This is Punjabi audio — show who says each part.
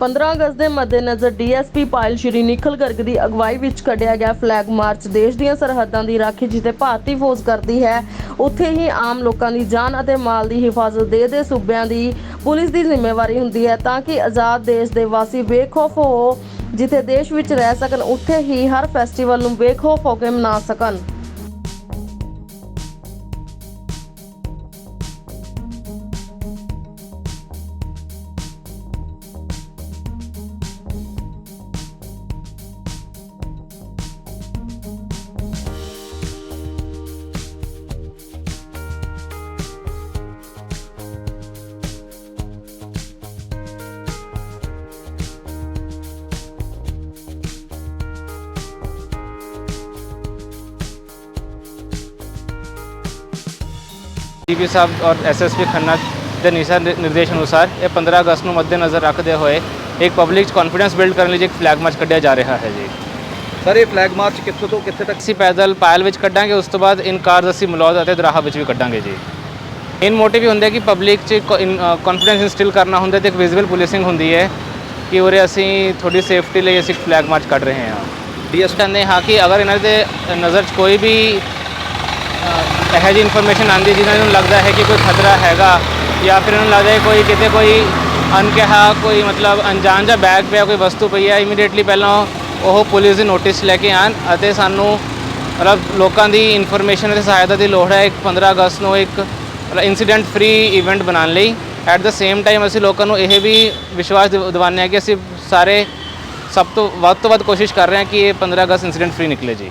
Speaker 1: 15 ਅਗਸਤ ਦੇ ਮੱਦੇਨਜ਼ਰ ਡੀਐਸਪੀ ਪਾਇਲ ਸ਼੍ਰੀ ਨਿਖਲ ਗਰਗ ਦੀ ਅਗਵਾਈ ਵਿੱਚ ਕੱਢਿਆ ਗਿਆ ਫਲੈਗ ਮਾਰਚ, ਦੇਸ਼ ਦੀਆਂ ਸਰਹੱਦਾਂ ਦੀ ਰਾਖੀ ਜਿੱਥੇ ਭਾਰਤੀ ਫੌਜ ਕਰਦੀ ਹੈ, ਉੱਥੇ ਹੀ ਆਮ ਲੋਕਾਂ ਦੀ ਜਾਨ ਅਤੇ ਮਾਲ ਦੀ ਹਿਫਾਜ਼ਤ ਦੇ ਦੇ ਸੂਬਿਆਂ ਦੀ ਪੁਲਿਸ ਦੀ ਜ਼ਿੰਮੇਵਾਰੀ ਹੁੰਦੀ ਹੈ ਤਾਂ ਕਿ ਆਜ਼ਾਦ ਦੇਸ਼ ਦੇ ਵਾਸੀ ਬੇਖੌਫ ਹੋ, ਜਿੱਥੇ ਦੇਸ਼ ਵਿੱਚ ਰਹਿ ਸਕਣ, ਉੱਥੇ ਹੀ ਹਰ ਫੈਸਟੀਵਲ ਨੂੰ ਬੇਖੌਫ ਹੋ ਕੇ ਮਨਾ ਸਕਣ।
Speaker 2: ਡੀਪੀ ਸਾਹਿਬ ਔਰ ਐਸਐਸਪੀ ਖੰਨਾ ਦੇ ਨਿਸ਼ਾ ਨਿਰਦੇਸ਼ ਅਨੁਸਾਰ ਇਹ 15 ਅਗਸਤ ਨੂੰ ਮੱਦੇਨਜ਼ਰ ਰੱਖਦੇ ਹੋਏ ਇੱਕ ਪਬਲਿਕ ਕੌਨਫੀਡੈਂਸ ਬਿਲਡ ਕਰਨ ਲਈ ਇੱਕ ਫਲੈਗ ਮਾਰਚ ਕੱਢਿਆ ਜਾ ਰਿਹਾ ਹੈ ਜੀ।
Speaker 3: ਸਰ ਇਹ ਫਲੈਗ ਮਾਰਚ ਕਿੱਥੋਂ ਤੋਂ ਕਿੱਥੇ ਤੱਕ?
Speaker 2: ਅਸੀਂ ਪੈਦਲ ਪਾਇਲ ਵਿੱਚ ਕੱਢਾਂਗੇ ਉਸ ਤੋਂ ਬਾਅਦ ਇਨ ਕਾਰਜ਼ ਅਸੀਂ ਮਲੌਦ ਅਤੇ ਦਰਾਹਾ ਵਿੱਚ ਵੀ ਕੱਢਾਂਗੇ ਜੀ। ਮੇਨ ਮੋਟਿਵ ਇਹ ਹੁੰਦਾ ਕਿ ਪਬਲਿਕ 'ਚ ਕੌਨਫੀਡੈਂਸ ਇਨਸਟਿਲ ਕਰਨਾ ਹੁੰਦਾ ਤੇ ਇੱਕ ਵਿਜ਼ੀਬਲ ਪੁਲਿਸਿੰਗ ਹੁੰਦੀ ਹੈ ਕਿ ਉਰੇ ਅਸੀਂ ਥੋੜੀ ਸੇਫਟੀ ਲਈ ਅਸੀਂ ਫਲੈਗ ਮਾਰਚ ਕੱਢ ਰਹੇ ਹਾਂ।
Speaker 3: ਡੀਐਸਪੀ
Speaker 2: ਕਹਿੰਦੇ ਹਾਂ ਕਿ ਅਗਰ ਇਹਨਾਂ ਦੇ ਨਜ਼ਰ 'ਚ ਕੋਈ ਵੀ ਇਹੋ ਜਿਹੀ ਇਨਫੋਰਮੇਸ਼ਨ ਆਉਂਦੀ ਜਿਹਨਾਂ ਨੂੰ ਲੱਗਦਾ ਹੈ ਕਿ ਕੋਈ ਖਤਰਾ ਹੈਗਾ ਜਾਂ ਫਿਰ ਇਹਨਾਂ ਨੂੰ ਲੱਗਦਾ ਹੈ ਕੋਈ ਕਿਤੇ ਕੋਈ ਅਨਕਿਹਾ ਕੋਈ ਮਤਲਬ ਅਣਜਾਣ ਜਾਂ ਬੈਗ ਪਿਆ, ਕੋਈ ਵਸਤੂ ਪਈ ਹੈ ਇਮੀਡੀਏਟਲੀ ਪਹਿਲਾਂ ਉਹ ਪੁਲਿਸ ਦੀ ਨੋਟਿਸ ਲੈ ਕੇ ਆਣ ਅਤੇ ਸਾਨੂੰ ਮਤਲਬ ਲੋਕਾਂ ਦੀ ਇਨਫੋਰਮੇਸ਼ਨ ਅਤੇ ਸਹਾਇਤਾ ਦੀ ਲੋੜ ਹੈ ਇੱਕ 15 ਅਗਸਤ ਨੂੰ ਇੱਕ ਇਨਸੀਡੈਂਟ ਫ੍ਰੀ ਇਵੈਂਟ ਬਣਾਉਣ ਲਈ। ਐਟ ਦਾ ਸੇਮ ਟਾਈਮ ਅਸੀਂ ਲੋਕਾਂ ਨੂੰ ਇਹ ਵੀ ਵਿਸ਼ਵਾਸ ਦਿਵ- ਦਿਵਾਉਂਦੇ ਹਾਂ ਕਿ ਅਸੀਂ ਸਾਰੇ ਸਭ ਤੋਂ ਵੱਧ ਤੋਂ ਵੱਧ ਕੋਸ਼ਿਸ਼ ਕਰ ਰਹੇ ਹਾਂ ਕਿ ਇਹ 15 ਅਗਸਤ ਇਨਸੀਡੈਂਟ ਫ੍ਰੀ ਨਿਕਲੇ ਜੀ।